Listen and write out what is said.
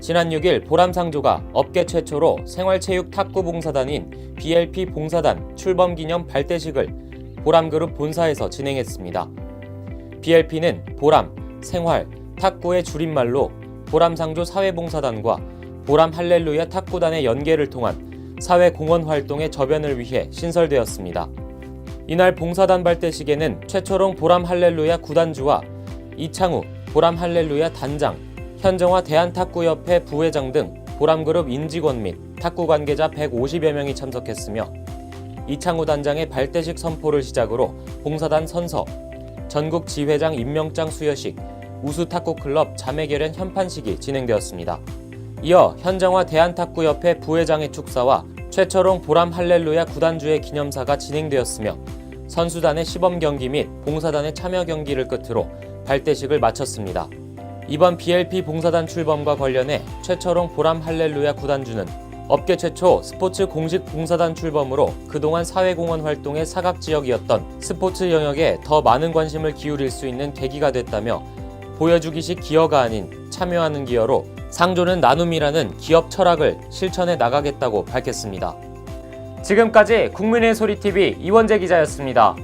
지난 6일 보람상조가 업계 최초로 생활체육 탁구 봉사단인 BLP 봉사단 출범 기념 발대식을 보람그룹 본사에서 진행했습니다. BLP는 보람, 생활, 탁구의 줄임말로 보람상조 사회봉사단과 보람 할렐루야 탁구단의 연계를 통한 사회 공헌 활동의 저변을 위해 신설되었습니다. 이날 봉사단 발대식에는 최초롱 보람 할렐루야 구단주와 이창우 보람 할렐루야 단장, 현정화 대한탁구협회 부회장 등 보람그룹 임직원 및 탁구 관계자 150여 명이 참석했으며 이창우 단장의 발대식 선포를 시작으로 봉사단 선서, 전국 지회장 임명장 수여식, 우수 탁구클럽 자매결연 현판식이 진행되었습니다. 이어 현정화 대한탁구협회 부회장의 축사와 최철홍 보람 할렐루야 구단주의 기념사가 진행되었으며 선수단의 시범 경기 및 봉사단의 참여 경기를 끝으로 발대식을 마쳤습니다. 이번 BLP 봉사단 출범과 관련해 최철홍 보람 할렐루야 구단주는 업계 최초 스포츠 공식 봉사단 출범으로 그동안 사회공헌 활동의 사각 지역이었던 스포츠 영역에 더 많은 관심을 기울일 수 있는 계기가 됐다며 보여주기식 기여가 아닌 참여하는 기여로 상조는 나눔이라는 기업 철학을 실천해 나가겠다고 밝혔습니다. 지금까지 국민의 소리 TV 이원재 기자였습니다.